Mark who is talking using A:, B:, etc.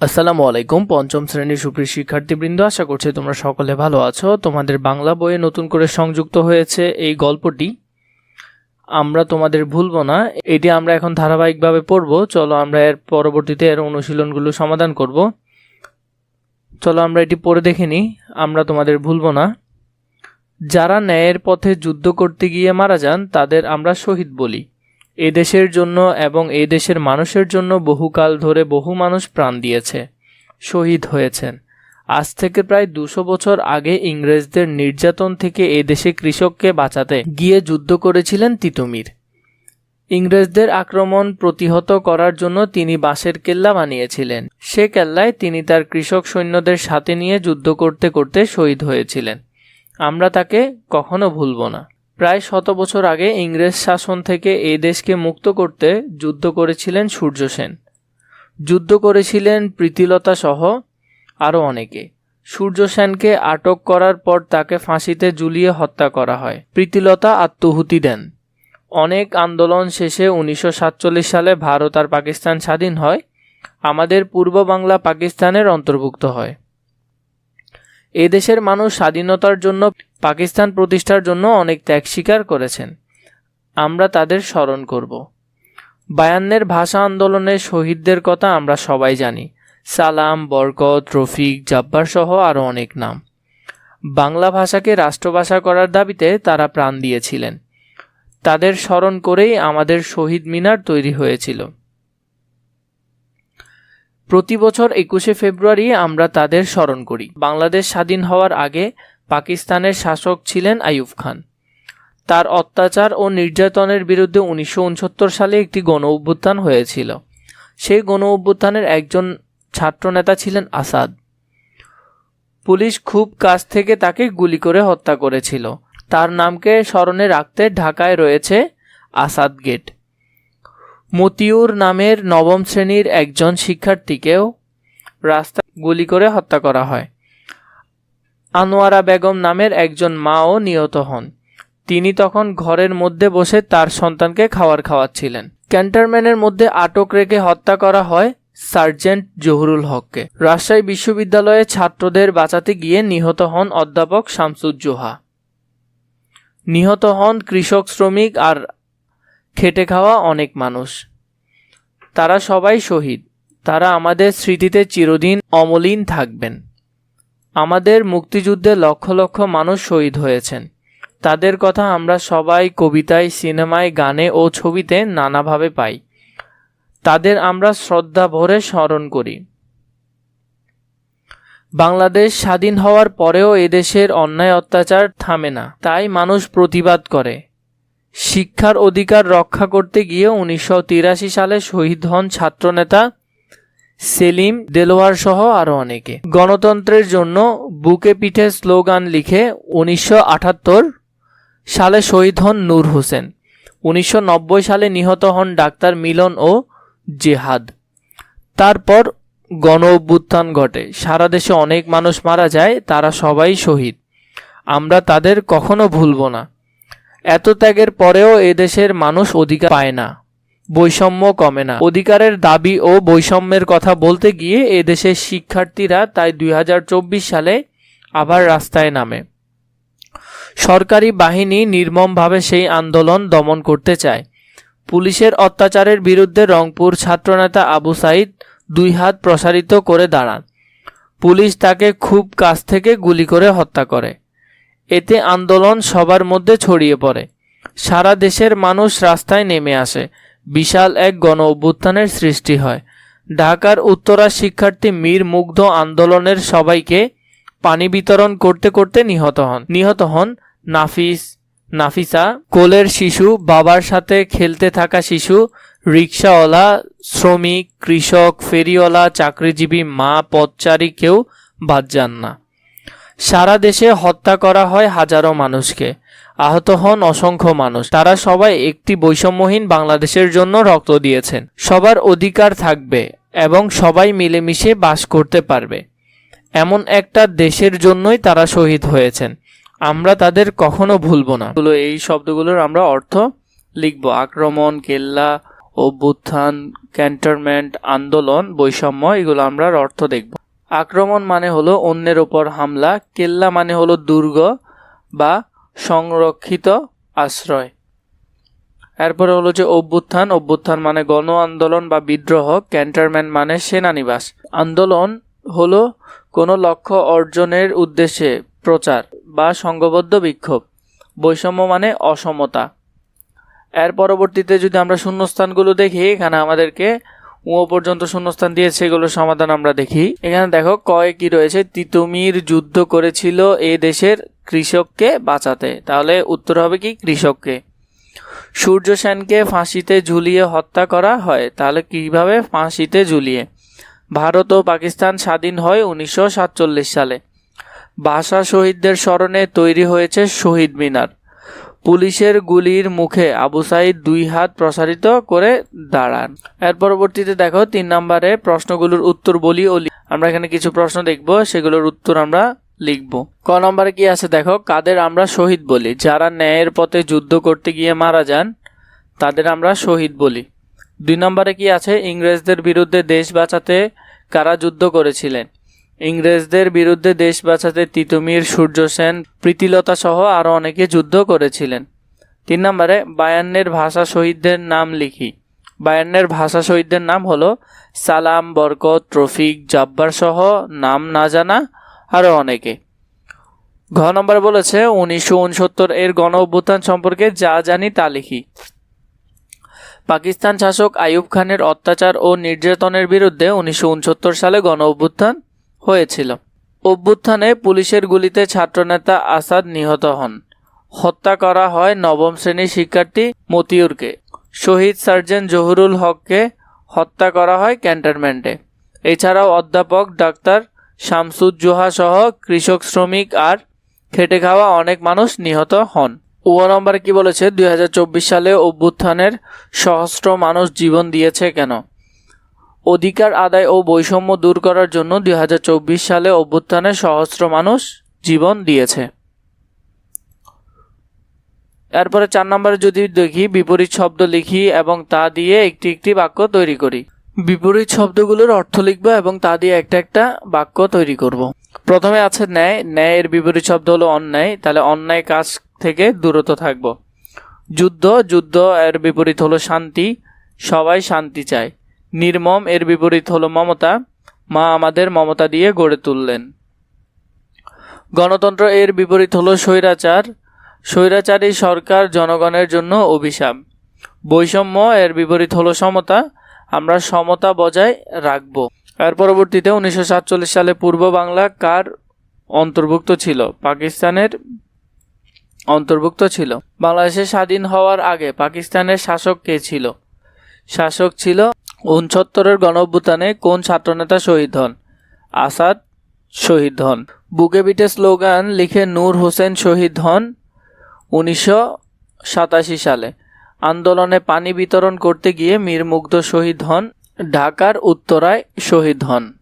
A: আসসালামু আলাইকুম, পঞ্চম শ্রেণির সুপ্রিয় শিক্ষার্থীবৃন্দ, আশা করছি তোমরা সকলে ভালো আছো। তোমাদের বাংলা বইয়ে নতুন করে সংযুক্ত হয়েছে এই গল্পটি। আমরা তোমাদের ভুলবো না, এটি আমরা এখন ধারাবাহিকভাবে পড়ব। চলো আমরা এর পরবর্তীতে এর অনুশীলনগুলো সমাধান করব। চলো আমরা এটি পড়ে দেখে নিই, আমরা তোমাদের ভুলবো না। যারা ন্যায়ের পথে যুদ্ধ করতে গিয়ে মারা যান, তাদের আমরা শহীদ বলি। এ দেশের জন্য এবং এ দেশের মানুষের জন্য বহুকাল ধরে বহু মানুষ প্রাণ দিয়েছে, শহীদ হয়েছেন। আজ থেকে প্রায় দুশো বছর আগে ইংরেজদের নির্যাতন থেকে এ দেশে কৃষককে বাঁচাতে গিয়ে যুদ্ধ করেছিলেন তিতুমির। ইংরেজদের আক্রমণ প্রতিহত করার জন্য তিনি বাঁশের কেল্লা বানিয়েছিলেন। সে কেল্লায় তিনি তার কৃষক সৈন্যদের সাথে নিয়ে যুদ্ধ করতে করতে শহীদ হয়েছিলেন। আমরা তাকে কখনো ভুলব না। প্রায় শত বছর আগে ইংরেজ শাসন থেকে এই দেশকে মুক্ত করতে যুদ্ধ করেছিলেন সূর্য সেন। যুদ্ধ করেছিলেন প্রীতিলতা সহ আরও অনেকে। সূর্য সেনকে আটক করার পর তাকে ফাঁসিতে ঝুলিয়ে হত্যা করা হয়। প্রীতিলতা আত্মহুতি দেন। অনেক আন্দোলন শেষে উনিশশো সাতচল্লিশ সালে ভারত আর পাকিস্তান স্বাধীন হয়। আমাদের পূর্ব বাংলা পাকিস্তানের অন্তর্ভুক্ত হয়। এ দেশের মানুষ স্বাধীনতার জন্য, পাকিস্তান প্রতিষ্ঠার জন্য অনেক ত্যাগ স্বীকার করেছেন। আমরা তাদের স্মরণ করব। বায়ান্নের ভাষা আন্দোলনে শহীদদের কথা আমরা সবাই জানি। সালাম, বরকত, রফিক জাব্বার সহ আরও অনেক নাম। বাংলা ভাষাকে রাষ্ট্রভাষা করার দাবিতে তারা প্রাণ দিয়েছিলেন। তাদের স্মরণ করেই আমাদের শহীদ মিনার তৈরি হয়েছিল। প্রতি বছর একুশে ফেব্রুয়ারি আমরা তাদের স্মরণ করি। বাংলাদেশ স্বাধীন হওয়ার আগে পাকিস্তানের শাসক ছিলেন আইয়ুব খান। তার অত্যাচার ও নির্যাতনের বিরুদ্ধে উনিশশো উনসত্তর সালে একটি গণ অভ্যুত্থান হয়েছিল। সেই গণ অভ্যুত্থানের একজন ছাত্রনেতা ছিলেন আসাদ। পুলিশ খুব কাছ থেকে তাকে গুলি করে হত্যা করেছিল। তার নামকে স্মরণে রাখতে ঢাকায় রয়েছে আসাদ গেট। মতিউর নামের নবম শ্রেণির একজন শিক্ষার্থীকেও রাস্তা গুলি করে হত্যা করা হয়। আনোয়ারা বেগম নামের একজন মাও নিহত হন। তিনি তখন ঘরের মধ্যে বসে তার সন্তানকে খাবার খাওয়াচ্ছিলেন। ক্যান্টারম্যানের মধ্যে আটক রেখে হত্যা করা হয় সার্জেন্ট জহুরুল হককে। রাজশাহী বিশ্ববিদ্যালয়ে ছাত্রদের বাঁচাতে গিয়ে নিহত হন অধ্যাপক শামসুজ্জোহা। নিহত হন কৃষক শ্রমিক আর খেটে খাওয়া অনেক মানুষ। তারা সবাই শহীদ। তারা আমাদের স্মৃতিতে চিরদিন অমলিন থাকবেন। আমাদের মুক্তিযুদ্ধে লক্ষ লক্ষ মানুষ শহীদ হয়েছেন। তাদের কথা আমরা সবাই কবিতায়, সিনেমায়, গানে ও ছবিতে নানাভাবে পাই। তাদের আমরা শ্রদ্ধা ভরে স্মরণ করি। বাংলাদেশ স্বাধীন হওয়ার পরেও এদেশের অন্যায় অত্যাচার থামে না। তাই মানুষ প্রতিবাদ করে। শিক্ষার অধিকার রক্ষা করতে গিয়ে উনিশশো তিরাশি সালে শহীদ হন ছাত্রনেতা সেলিম দেলোয়ার সহ আরও অনেকে। গণতন্ত্রের জন্য বুকে পিঠে স্লোগান লিখে উনিশশো আটাত্তর সালে শহীদ হন নূর হোসেন। উনিশশো নব্বই সালে নিহত হন ডাক্তার মিলন ও জেহাদ। তারপর গণ অভ্যুত্থান ঘটে। সারা দেশে অনেক মানুষ মারা যায়, তারা সবাই শহীদ। আমরা তাদের কখনো ভুলব না। এত ত্যাগের পরেও এদেশের মানুষ অধিকার পায় না, বৈষম্য কমে না। অধিকারের দাবি ও বৈষম্যের কথা বলতে গিয়ে এদেশের শিক্ষার্থীরা তাই দুই হাজার চব্বিশ সালে আবার রাস্তায় নামে। সরকারি বাহিনী নির্মমভাবে সেই আন্দোলন দমন করতে চায়। পুলিশের অত্যাচারের বিরুদ্ধে রংপুর ছাত্রনেতা আবু সাইদ দুই হাত প্রসারিত করে দাঁড়ান। পুলিশ তাকে খুব কাছ থেকে গুলি করে হত্যা করে। এতে আন্দোলন সবার মধ্যে ছড়িয়ে পড়ে। সারা দেশের মানুষ রাস্তায় নেমে আসে। বিশাল এক গণ অভ্যুত্থানের সৃষ্টি হয়। ঢাকার উত্তরা শিক্ষার্থী মীর মুগ্ধ আন্দোলনের সবাইকে পানি বিতরণ করতে করতে নিহত হন। নিহত হন নাফিস, নাফিসা, কোলের শিশু, বাবার সাথে খেলতে থাকা শিশু, রিক্সাওয়ালা, শ্রমিক, কৃষক, ফেরিওয়ালা, চাকরিজীবী, মা, পথচারী কেউ বাদ যান না। সারা দেশে হত্যা করা হয় হাজারো মানুষকে। আহত হন অসংখ্য মানুষ। তারা সবাই একটি বৈষম্যহীন বাংলাদেশের জন্য রক্ত দিয়েছেন। সবার অধিকার থাকবে এবং সবাই মিলেমিশে বাস করতে পারবে। এমন একটা দেশের জন্যই তারা শহীদ হয়েছেন। আমরা তাদের কখনো ভুলব না। এই শব্দগুলোর আমরা অর্থ লিখব। আক্রমণ, কেল্লা, অভ্যুত্থান, ক্যান্টনমেন্ট, আন্দোলন, বৈষম্য, এগুলো আমরা অর্থ দেখব। আক্রমণ মানে হলো অন্যের ওপর হামলা, কেল্লা মানে হলো দুর্গ বা সংরক্ষিত আশ্রয়। এরপরে হলো যে অভ্যুত্থান অভ্যুত্থান মানে গণ আন্দোলন বা বিদ্রোহ ক্যান্টারম্যান মানে সেনানিবাস। আন্দোলন হলো কোনো লক্ষ্য অর্জনের উদ্দেশ্যে প্রচার বা সংঘবদ্ধ বিক্ষোভ। বৈষম্য মানে অসমতা। এর পরবর্তীতে যদি আমরা শূন্যস্থানগুলো দেখি, এখানে আমাদেরকে ও পর্যন্ত শূন্যস্থান দিয়েছে, এগুলোর সমাধান আমরা দেখি। এখানে দেখো, কয়ে কি রয়েছে? তিতুমির যুদ্ধ করেছিল এ দেশের কৃষককে বাঁচাতে। তাহলে উত্তর হবে কি? কৃষককে। সূর্য সেনকে ফাঁসিতে ঝুলিয়ে হত্যা করা হয়। তাহলে কীভাবে ফাঁসিতে ঝুলিয়ে? ভারত ও পাকিস্তান স্বাধীন হয় উনিশশো সাতচল্লিশ সালে। ভাষা শহীদদের স্মরণে তৈরি হয়েছে শহীদ মিনার। পুলিশের গুলির মুখে আবু সাইদ দুই হাত প্রসারিত করে দাঁড়ান। এর পরবর্তীতে দেখো, তিন নম্বরে প্রশ্নগুলোর উত্তর বলি ও আমরা এখানে কিছু প্রশ্ন দেখব, সেগুলোর উত্তর আমরা লিখব। ক নম্বরে কি আছে দেখো, কাদের আমরা শহীদ বলি? যারা ন্যায়ের পথে যুদ্ধ করতে গিয়ে মারা যান, তাদের আমরা শহীদ বলি। দুই নম্বরে কি আছে, ইংরেজদের বিরুদ্ধে দেশ বাঁচাতে কারা যুদ্ধ করেছিলেন? ইংরেজদের বিরুদ্ধে দেশ বাঁচাতে তিতুমির, সূর্য সেন, প্রীতিলতা সহ আরও অনেকে যুদ্ধ করেছিলেন। তিন নম্বরে, বায়ান্নের ভাষা শহীদদের নাম লিখি। বায়ান্নের ভাষা শহীদদের নাম হলো সালাম, বরকত, রফিক, জাব্বার সহ নাম না জানা আরও অনেকে। ঘ নম্বর বলেছে, উনিশশো উনসত্তর এর গণ অভ্যুত্থান সম্পর্কে যা জানি তা লিখি। পাকিস্তান শাসক আইয়ুব খানের অত্যাচার ও নির্যাতনের বিরুদ্ধে উনিশশো উনসত্তর সালে গণ অভ্যুত্থান হয়েছিল। অভ্যুত্থানে পুলিশের গুলিতে ছাত্রনেতা আসাদ নিহত হন। হত্যা করা হয় নবম শ্রেণির শিক্ষার্থী মতিউরকে। শহীদ সার্জেন্ট জহুরুল হককে হত্যা করা হয় ক্যান্টনমেন্টে। এছাড়াও অধ্যাপক ডাক্তার শামসুজ্জোহা সহ কৃষক, শ্রমিক আর খেটে খাওয়া অনেক মানুষ নিহত হন। ও নম্বরে কি বলেছে? দুই হাজার চব্বিশ সালে অভ্যুত্থানের সহস্র মানুষ জীবন দিয়েছে কেন? অধিকার, আদায় ও বৈষম্য দূর করার জন্য দুই হাজার চব্বিশ সালে অভ্যুত্থানে সহস্র মানুষ জীবন দিয়েছে। এরপরে চার নম্বরে যদি দেখি, বিপরীত শব্দ লিখি এবং তা দিয়ে একটি একটি বাক্য তৈরি করি। বিপরীত শব্দগুলোর অর্থ লিখব এবং তা দিয়ে একটা একটা বাক্য তৈরি করব। প্রথমে আছে ন্যায়। ন্যায়ের বিপরীত শব্দ হলো অন্যায়। তাহলে অন্যায় কাজ থেকে দূরত থাকব। যুদ্ধ। যুদ্ধ এর বিপরীত হলো শান্তি। সবাই শান্তি চায়। নির্মম এর বিপরীত হলো মমতা। মা আমাদের মমতা দিয়ে গড়ে তুললেন। গণতন্ত্র এর বিপরীত হলো স্বৈরাচার। স্বৈরাচারী সরকার জনগণের জন্য অভিশাপ। বৈষম্য এর বিপরীত হলো সমতা। আমরা সমতা বজায় রাখব। এর পরবর্তীতে উনিশশো সাতচল্লিশ সালে পূর্ব বাংলা কার অন্তর্ভুক্ত ছিল? পাকিস্তানের অন্তর্ভুক্ত ছিল। বাংলাদেশের স্বাধীন হওয়ার আগে পাকিস্তানের শাসক কে ছিল? শাসক ছিল উনসত্তরের গণঅভ্যুত্থানে কোন ছাত্রনেতা শহীদ হন? আসাদ শহীদ হন। বুকে বিটে স্লোগান লিখে নূর হোসেন শহীদ হন উনিশশো সাতাশি সালে। আন্দোলনে পানি বিতরণ করতে গিয়ে মীর মুগ্ধ শহীদ হন, ঢাকার উত্তরায় শহীদ হন।